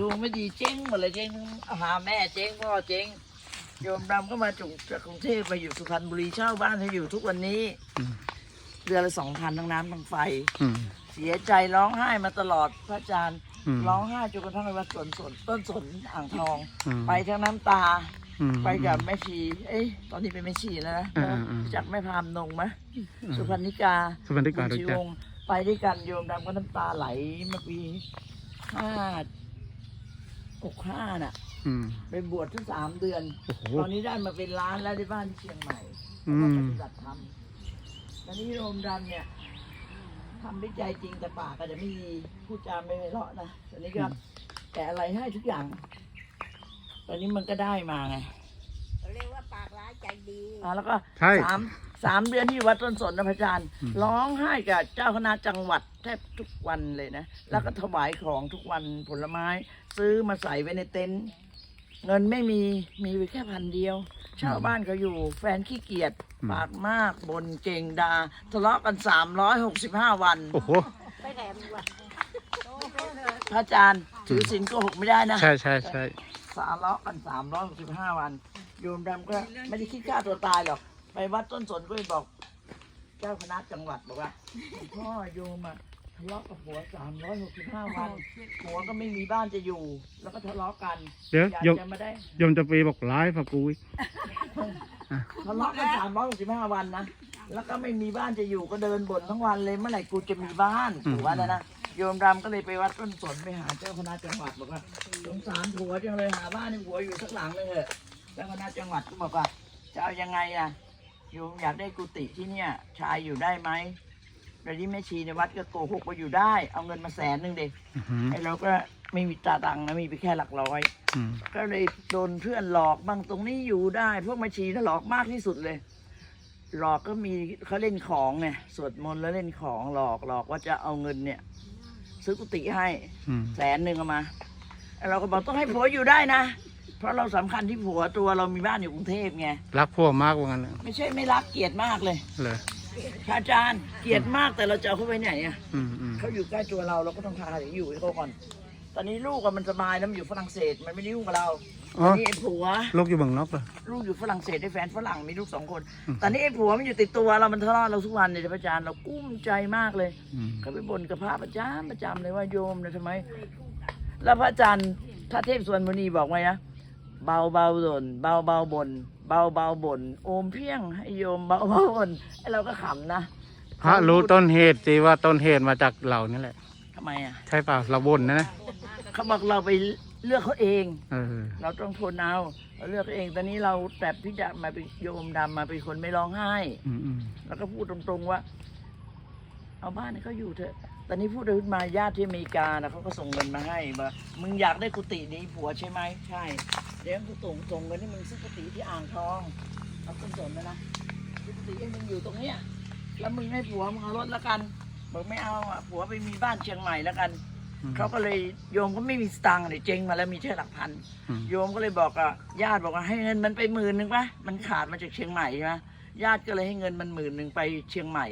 ดูไม่ดีเจ๊งหมดเลยเจ๊งหาแม่เจ๊งพ่อเจ๊งโยมดำก็มาจุกจากกรุงเทพมาอยู่สุพรรณบุรีเช่าบ้านให้อยู่ทุกวันนี้อืมเดือนละสองพันทั้งน้ำทั้งไฟ อืม เสียใจร้องไห้มาตลอดพระอาจารย์ อืมร้องไห้จนกระทั่งไปวัดสวนสนต้นสนอ่างทอง อืม ไปทั้งน้ำตา อืม ไปกับแม่ชี เอ้ย ตอนนี้เป็นแม่ชีแล้วนะอ่าอ่าจากแม่พรามนงไหมอืมสุพรรณิกาสุพรรณิกาบุญรู้ชีจัก วงศ์ไปด้วยกันโยมดำก็น้ำตาไหลเมื่อปีห้า หกห้าน่ะ อืม ไปบวชทั้งสามเดือน โอ้โห ตอนนี้ได้มาเป็นล้านแล้วที่บ้านที่เชียงใหม่อืแล้วก็ปฏิบัติธรรมตอนนี้โรมดำเนี่ยทำด้วยใจจริงแต่ปากก็จะไม่ดีพูดจาไม่ไพเราะนะตอนนี้ก็แต่อะไรให้ทุกอย่าง ตอนนี้มันก็ได้มาไง ใจดีอ่าแล้วก็ใช่ สามสามเดือนที่อยู่วัดต้นสนนะพระอาจารย์อืมร้องไห้กับเจ้าคณะจังหวัดแทบทุกวันเลยนะ แล้วก็ถวายของทุกวันผลไม้ ซื้อมาใส่ไว้ในเต็นท์เงินไม่มีมีไว้แค่พันเดียวเช่าบ้านเขาอยู่ แฟนขี้เกียจปากมากบนเก่งดาทะเลาะกันสามร้อยหกสิบห้าวัน โอ้โห ไปแถมว่ะพระอาจารย์ถือศีลโกหกไม่ได้นะ ใช่ใช่ใช่ สาเลาะกันสามร้อยหกสิบห้าวัน โยมดำก็ไม่ได้คิดฆ่าตัวตายหรอก ไปวัดต้นสนก็ไปบอก เจ้าคณะจังหวัดบอกว่าหลวงพ่อโยมอะทะเลาะกับผัวสามร้อยหกสิบห้าวันผัวก็ไม่มีบ้านจะอยู่ แล้วก็ทะเลาะกันเดี๋ยวอยากโยม จะมาได้โยมจะไปบอกร้ายพระกูอีกทะเลาะกันสามร้อยหกสิบห้าวันนะแล้วก็ไม่มีบ้านจะอยู่ก็เดินบ่นทั้งวันเลยเมื่อไหร่กูจะมีบ้านผัวแล้วนะโยมดำก็เลยไปวัดต้นสนไปหาเจ้าคณะจังหวัดบอกว่าสงสารผัวจังเลยหาบ้านให้ผัวอยู่สักหลังหนึงเถอะ เจ้าคณะจังหวัดก็บอกว่าจะเอายังไงอะโยมอยากได้กุฏิที่เนี่ย ชายอยู่ได้ไหมแต่ที่แม่ชีในวัดก็โกหกว่าอยู่ได้ เอาเงินมาแสนหนึ่งเด็อือหือไอ้เราก็ไม่มีตาตังค์นะมีไปแค่หลักร้อยอืมก็เลยโดนเพื่อนหลอกบ้างตรงนี้อยู่ได้ พวกแม่ชีน่ะหลอกมากที่สุดเลย หลอกก็มีเขาเล่นของเนี่ยสวดมนต์แล้วเล่นของหลอกหลอกว่าจะเอาเงินเนี่ย ซื้อกุฏิให้อืมแสนหนึ่งเอามาไอ้เราก็บอกต้องให้ผัวอยู่ได้นะ เพราะเราสำคัญที่ผัวตัวเรามีบ้านอยู่กรุงเทพไง รักพวกมากว่างั้นเลยไม่ใช่ไม่รักเกลียดมากเลยเลยพระอาจารย์เกลียดมากแต่เราจะเอาเขาไปไหนอะอืมอืมเขาอยู่ใกล้ตัวเราเราก็ต้องพาเขาอยู่ให้เขาก่อน ตอนนี้ลูกอะมันสบายแล้วมันอยู่ฝรั่งเศสมันไม่ได้ยุ่งกับเราอ๋อตอนนี้ไอ้ผัว ลูกอยู่เมืองนอกเหรอ ลูกอยู่ฝรั่งเศสได้แฟนฝรั่งมีลูกสองคน อืม ตอนนี้ไอ้ผัวมันอยู่ติดตัวเรา มันทะเลาะเราทุกวันเลยพระอาจารย์เรากุ้มใจมากเลย อืม เขาไปบ่นกับพระประจำประจำเลยว่าโยมเนี่ยทำไม แล้วพระอาจารย์พระเทพสวนมุนีบอกไว้นะ เบาเบาบ่นเบาเบาบ่นเบาเบาบ่นโอมเพียงให้โยมเบาเบาบ่นไอ้เราก็ขำนะพระรู้ต้นเหตุสิว่าต้นเหตุมาจากเรานี่แหละทำไมอะใช่เปล่าเราบ่นนะนะเขาบอกเราไปเลือกเขาเองเออเราต้องทนเอาเราเลือกเองตอนนี้เราแต่ที่จะมาเป็นโยมดำมาเป็นคนไม่ร้องไห้อืมอืมแล้วก็พูดตรงๆว่า เอาบ้านให้เขาอยู่เถอะ ตอนนี้พูดขึ้นมาญาติที่อเมริกานะเขาก็ส่งเงินมาให้ว่ามึงอยากได้กุฏินี้ผัวใช่ไหมใช่ เดี๋ยวกูส่งส่งเงินให้มึงซื้อกุฏิที่อ่างทองเอาต้นสนนะนะซื้อกุฏิให้มึงอยู่ตรงเนี้ยแล้วมึงให้ผัวมึงเอารถแล้วกันบอกไม่เอาอะผัวไปมีบ้านเชียงใหม่แล้วกันอืมเขาก็เลยโยมก็ไม่มีสตังค์เลยเจ๊งมาแล้วมีแค่หลักพันอืมโยมก็เลยบอกกับญาติบอกว่าให้เงินมันไปหมื่นหนึ่งปะมันขาดมาจากเชียงใหม่ใช่ไหมญาติก็เลยให้เงินมันหมื่นหนึ่งไปเชียงใหม่